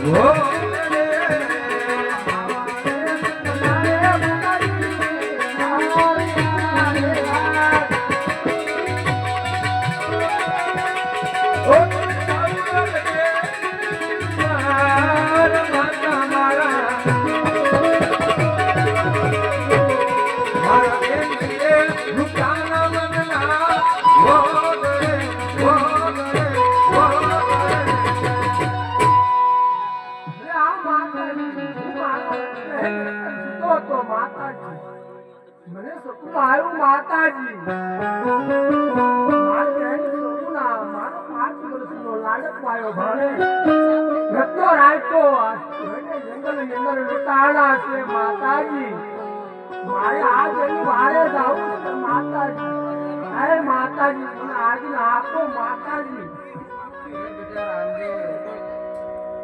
Whoa! મને સપનું આવ્યું માતાજી. લાડક પાયો ભાણે. રત્નો રાખ્યો. જંગલ જંગલ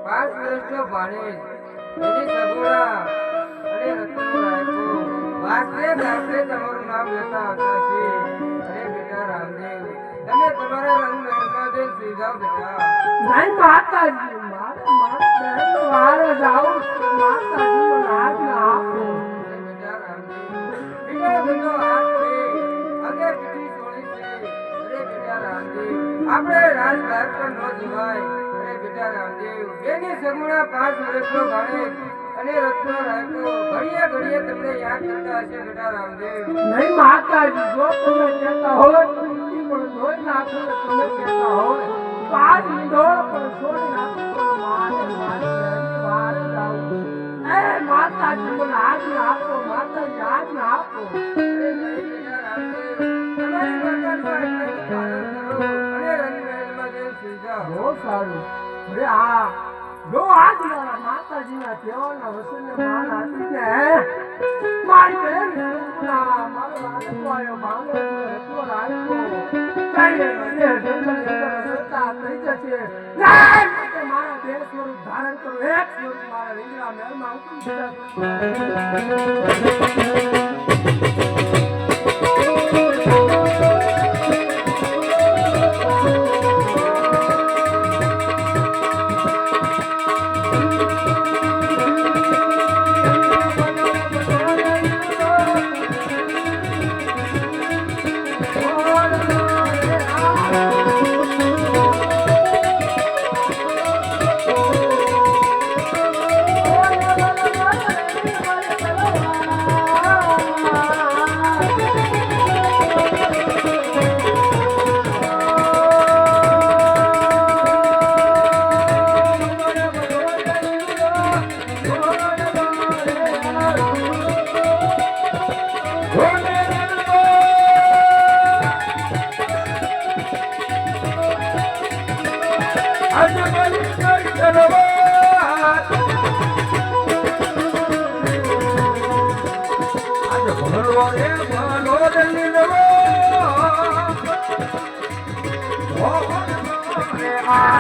પાંચ વર્ષનો ભાણેજ એની સગુણા અને રાખ્યો વાસરે તમારું નામ લેતા હતા છે અરે બેટા રામદેવ તમે તમારા રંગ મહેલમાં જે સુઈ જાઓ બેટા. નહીં માતાજી મારે મારે બહેન વારે જાવું માતાજી મને આજના આપો. બેટા રામદેવ બીજો બીજો હાથ છે. અગે બીજી સોળી છે. અરે બેટા રામદેવ આપણે રાજ પર ન જવાય. અરે બેટા રામદેવ બેની સગુણા પાંચ વર્ષનો ભાણેજ અને રત્નો રાખ્યો. ઘડીએ ઘડીએ તમને યાદ કરતા હશે બેટા રામદેવ. નહીં માતાજી જો તમે કહેતા હોય તો પણ ધોઈ નાખો તમે કહેતા હોય. તો આજ ઈંડોળ છોડી નાખો તો મારે મારી બહેનની વારે જાવું એ માતાજી મને આજના આપો માતાજી આજના આપો. અરે નહીં બેટા રામદેવ. તમારી માતાનું આટલું પાલન કરો. અને રંગમહેલમાં જઈને સુઈ જાઓ. સારું. અરે આ જો આજ મારા માતાજીના કહેવાના વચનને માન બેન સુના મારો રાજકવાયો ભાંગે એટલો રાખ્યો કઈ મને જંગલ જંગલ સત્તા થઈ જશે. મારા બે સ્વરૂપ ધારણ કરો. એક સ્વરૂપ મારા રીંગણા મહેલમાં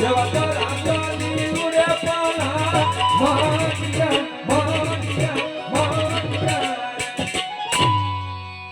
Never